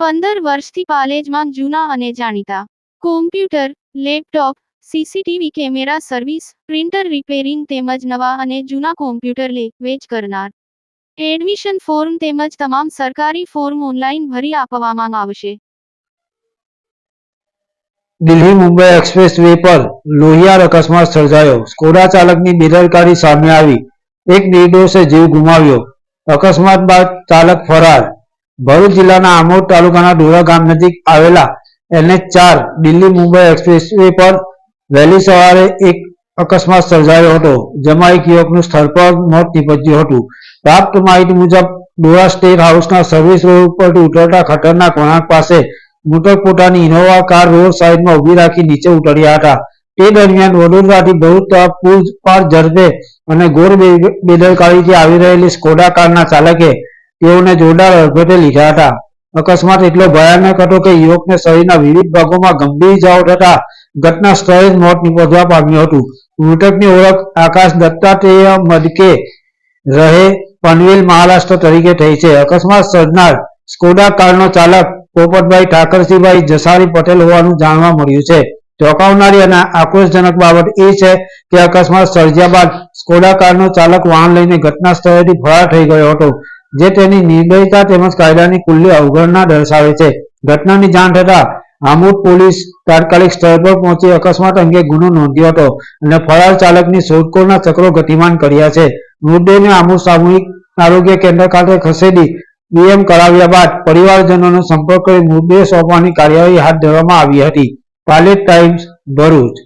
પંદર વર્ષથી પાલેજમાં જૂના અને જાણીતા. Computer laptop CCTV camera service printer repairing તેમજ નવા અને જૂના કોમ્પ્યુટર લે, વેચ કરનાર. એડમિશન ફોર્મ તેમજ તમામ સરકારી ફોર્મ ઓનલાઈન ભરી આપવામાં આવશે. દિલ્હી મુંબઈ એક્સપ્રેસ વે પર લોહિયાર અકસ્માત સર્જાયો. સ્કોડા ચાલકની બેદરકારી સામે આવી. એક નિર્દોષે જીવ ગુમાવ્યો. અકસ્માત બાદ ચાલક ફરાર. ભરૂચ જિલ્લાના આમોદ તાલુકાના ડોરા ગામ નજીક આવેલા એનએચ ચાર દિલ્હી મુંબઈ એક્સપ્રેસ વે પર વહેલી સવારે એક અકસ્માત સર્જાયો હતો, જેમાં એક યુવકનું સ્થળ પર મોત નીપજ્યું હતું. પ્રાપ્ત માહિતી મુજબ ડોરા સ્ટેટ હાઉસના સર્વિસ રોડ ઉપરથી ઉતરતા ખતરનાક વળાંક પાસે મૃતક પોતાની ઇનોવા કાર રોડ સાઈડમાં ઊભી રાખી નીચે ઉતર્યા હતા. તે દરમિયાન વડોદરાથી ભરૂચ તરફ પુલ પાર ઝડપે અને ગોર બેદરકારીથી આવી રહેલી સ્કોડા કારના ચાલકે તેઓને જોરદાર અડફેટે લીધા હતા. અકસ્માત એટલો ભયાનક હતો કે યુવકને શરીરના વિવિધ ભાગોમાં ગંભીર ઇજાઓ થતા ઘટના સ્થળે જ મોત નિપજવા પામ્યું હતું. મૃતકની ઓળખ આકાશ દત્તાત્રેય મડકે રહે પનવેલ મહારાષ્ટ્ર તરીકે થઈ છે. અકસ્માત સર્જનાર સ્કોડા કારનો ચાલક પોપટભાઈ ઠાકરસિંહભાઈ જસારી પટેલ હોવાનું જાણવા મળ્યું છે. ચોંકાવનારી અને આક્રોશજનક બાબત એ છે કે અકસ્માત સર્જ્યા બાદ સ્કોડા કારનો ચાલક વાહન લઈને ઘટના સ્થળેથી ફરાર થઈ ગયો હતો. જે તેની નિર્દયતા તેમજ કાયદાની ખુલ્લી અવગણના દર્શાવે છે. ઘટનાની જાણ થતા આમોદ પોલીસ તાત્કાલિક સ્થળ પર પહોંચી અકસ્માત અંગે ગુનો નોંધ્યો હતો અને ફરાર ચાલકની શોધખોળના ચક્રો ગતિમાન કર્યા છે. મૃતદેહને આમોદ સામૂહિક આરોગ્ય કેન્દ્ર ખાતે ખસેડી પીએમ કરાવ્યા બાદ પરિવારજનોનો સંપર્ક કરી મૃતદેહ સોંપવાની કાર્યવાહી હાથ ધરવામાં આવી હતી. પાલેટ ટાઈમ્સ ભરૂચ.